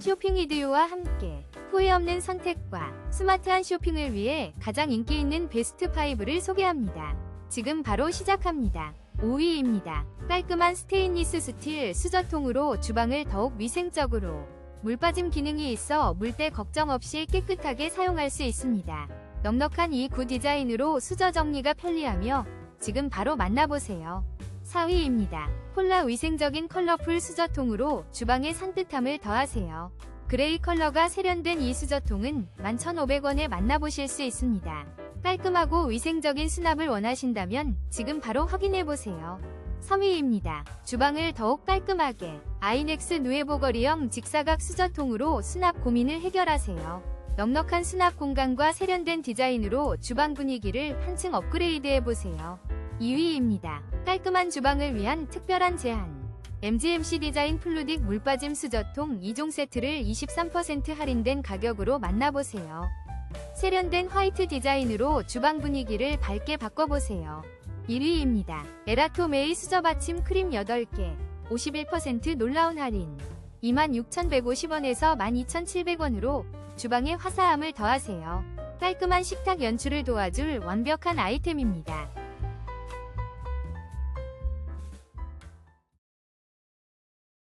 쇼핑 이디오와 함께 후회 없는 선택과 스마트한 쇼핑을 위해 가장 인기 있는 베스트 5를 소개합니다. 지금 바로 시작합니다. 5위입니다. 깔끔한 스테인리스 스틸 수저통으로 주방을 더욱 위생적으로 물 빠짐 기능이 있어 물때 걱정 없이 깨끗하게 사용할 수 있습니다. 넉넉한 이 구 디자인으로 수저 정리가 편리하며 지금 바로 만나보세요. 4위입니다. 폴라 위생적인 컬러풀 수저통으로 주방의 산뜻함을 더하세요. 그레이 컬러가 세련된 이 수저통은 11,500원에 만나보실 수 있습니다. 깔끔하고 위생적인 수납을 원하신다면 지금 바로 확인해보세요. 3위입니다. 주방을 더욱 깔끔하게 아이넥스 누에보거리형 직사각 수저통으로 수납 고민을 해결하세요. 넉넉한 수납 공간과 세련된 디자인으로 주방 분위기를 한층 업그레이드해보세요. 2위입니다. 깔끔한 주방을 위한 특별한 제안. MGMC 디자인 플루딕 물빠짐 수저통 2종 세트를 23% 할인된 가격으로 만나보세요. 세련된 화이트 디자인으로 주방 분위기를 밝게 바꿔보세요. 1위입니다. 에라토메이 수저 받침 크림 8개 51% 놀라운 할인 26,150원에서 12,700원으로 주방에 화사함을 더하세요. 깔끔한 식탁 연출을 도와줄 완벽한 아이템입니다.